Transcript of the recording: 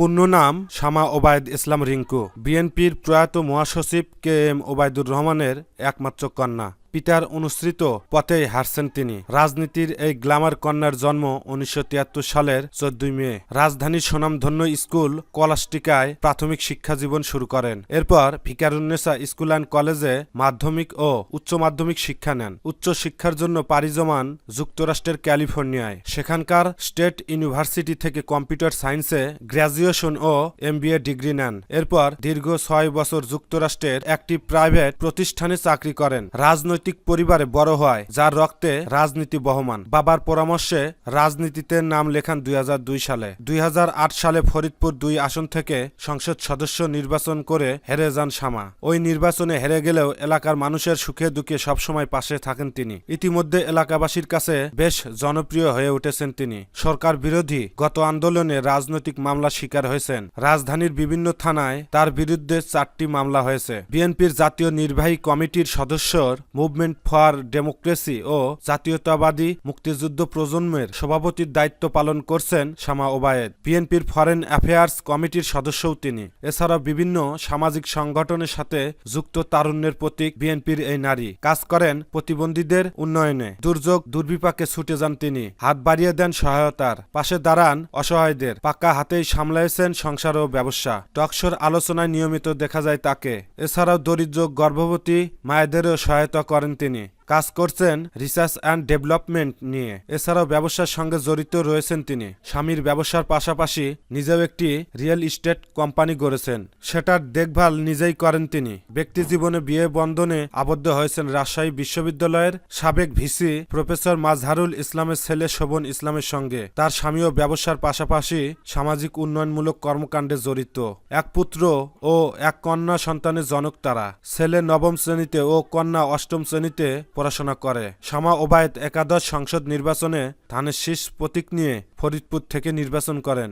পূর্ণ নাম শামা ওবায়দ ইসলাম রিঙ্কু। বিএনপির প্রয়াত মহাসচিব কে এম ওবায়দুর রহমানের একমাত্র কন্যা। পিতার অনুসৃত পথেই হারছেন তিনি। রাজনীতির এই গ্ল্যামার কন্যার জন্ম উনিশশো তিয়াত্তর সালের চোদ্দই মে। রাজধানীর সুনামধন্য স্কুল কলাস্টিকায় প্রাথমিক শিক্ষা জীবন শুরু করেন। এরপর ভিকারুন্নেসা স্কুল অ্যান্ড কলেজে মাধ্যমিক ও উচ্চ মাধ্যমিক শিক্ষা নেন। উচ্চ শিক্ষার জন্য পাড়ি জমান যুক্তরাষ্ট্রের ক্যালিফোর্নিয়ায়। সেখানকার স্টেট ইউনিভার্সিটি থেকে কম্পিউটার সায়েন্সে গ্র্যাজুয়েশন ও এমবিএ ডিগ্রি নেন। এরপর দীর্ঘ ছয় বছর যুক্তরাষ্ট্রের একটি প্রাইভেট প্রতিষ্ঠানে চাকরি করেন। রাজনৈতিক পরিবারে বড় হয়, যার রক্তে রাজনীতি বহমান। বাবার পরামর্শে রাজনীতিতে নাম লেখান দুই সালে। দুই সালে ফরিদপুর দুই আসন থেকে সংসদ সদস্য নির্বাচন করে হেরে যান শামা। ওই নির্বাচনে হেরে গেলেও এলাকার মানুষের সুখে দুঃখে সবসময় পাশে থাকেন তিনি। ইতিমধ্যে এলাকাবাসীর কাছে বেশ জনপ্রিয় হয়ে উঠেছেন তিনি। সরকার বিরোধী গত আন্দোলনে রাজনৈতিক মামলা শিকার হয়েছেন। রাজধানীর বিভিন্ন থানায় তার বিরুদ্ধে চারটি মামলা হয়েছে। বিএনপির জাতীয় নির্বাহী কমিটির সদস্যর মুভমেন্ট ফর ডেমোক্রেসি ও জাতীয়তাবাদী মুক্তিযুদ্ধ প্রজন্মের সভাপতির দায়িত্ব পালন করছেন শামা ওবায়েদ। বিএনপির ফরেন অ্যাফেয়ার্স কমিটির সদস্যও তিনি। এছাড়া বিভিন্ন সামাজিক সংগঠনের সাথে যুক্ত তারুণ্যের প্রতীক বিএনপির এই নারী। কাজ করেন প্রতিবন্ধীদের উন্নয়নে। দুর্যোগ দুর্বিপাকে ছুটে যান তিনি। হাত বাড়িয়ে দেন সহায়তার। পাশে দাঁড়ান অসহায়দের। পাকা হাতেই সামলাইছেন সংসার ও ব্যবসা। টকশোর আলোচনায় নিয়মিত দেখা যায় তাকে। এছাড়াও দরিদ্র গর্ভবতী মায়েদেরও সহায়তা করেন তিনি কাজ করছেন রিসার্চ অ্যান্ড ডেভেলপমেন্ট নিয়ে। এছাড়াও ব্যবসার সঙ্গে জড়িত রয়েছেন তিনি। স্বামীর ব্যবসার পাশাপাশি নিজেও একটি রিয়েল ইস্টেট কোম্পানি গড়েছেন। সেটার দেখভাল নিজেই করেন তিনি। ব্যক্তি জীবনে বিয়ে বন্ধনে আবদ্ধ হয়েছেন রাজশাহী বিশ্ববিদ্যালয়ের সাবেক ভিসি প্রফেসর মাজহারুল ইসলামের ছেলে শোভন ইসলামের সঙ্গে। তার স্বামীও ব্যবসার পাশাপাশি সামাজিক উন্নয়নমূলক কর্মকাণ্ডে জড়িত। এক পুত্র ও এক কন্যা সন্তানের জনক তারা। ছেলে নবম শ্রেণীতে ও কন্যা অষ্টম শ্রেণীতে পড়াশোনা করে। শামা ওবায়দ একাদশ সংসদ নির্বাচনে ধানের শীষ প্রতীক নিয়ে ফরিদপুর থেকে নির্বাচন করেন।